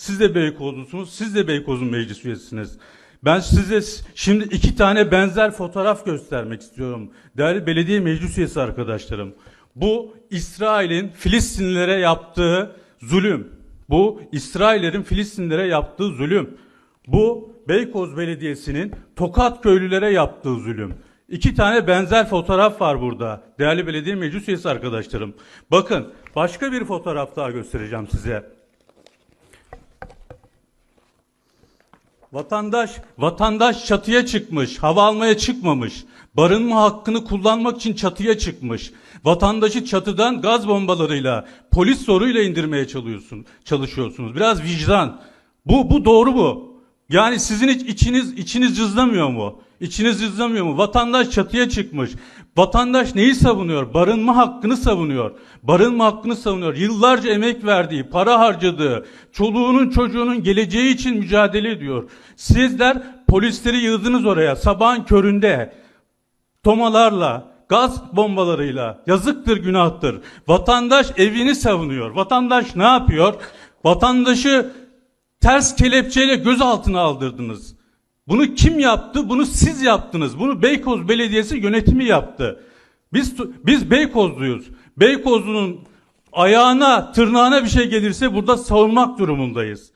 Siz de Beykozlusunuz. Siz de Beykoz'un meclis üyesisiniz. Ben size şimdi iki tane benzer fotoğraf göstermek istiyorum. Değerli belediye meclis üyesi arkadaşlarım. Bu İsrail'in Filistinlilere yaptığı zulüm. Bu İsraillerin Filistinlilere yaptığı zulüm. Bu Beykoz Belediyesi'nin Tokat köylülere yaptığı zulüm. İki tane benzer fotoğraf var burada. Değerli belediye meclis üyesi arkadaşlarım. Bakın başka bir fotoğraf daha göstereceğim size. Vatandaş vatandaş çatıya çıkmış, hava almaya çıkmamış. Barınma hakkını kullanmak için çatıya çıkmış. Vatandaşı çatıdan gaz bombalarıyla, polis soruyla indirmeye çalışıyorsun, çalışıyorsunuz. Biraz vicdan. Bu bu doğru mu? Yani sizin hiç içiniz içiniz cızlamıyor mu? İçiniz cızlamıyor mu? Vatandaş çatıya çıkmış. Vatandaş neyi savunuyor? Barınma hakkını savunuyor. Barınma hakkını savunuyor. Yıllarca emek verdiği, para harcadığı, çoluğunun çocuğunun geleceği için mücadele ediyor. Sizler polisleri yığdınız oraya sabahın köründe tomalarla, gaz bombalarıyla yazıktır, günahtır. Vatandaş evini savunuyor. Vatandaş ne yapıyor? Vatandaşı ters kelepçeyle gözaltına aldırdınız. Bunu kim yaptı? Bunu siz yaptınız. Bunu Beykoz Belediyesi yönetimi yaptı. Biz biz Beykozluyuz. Beykozlu'nun ayağına, tırnağına bir şey gelirse burada savunmak durumundayız.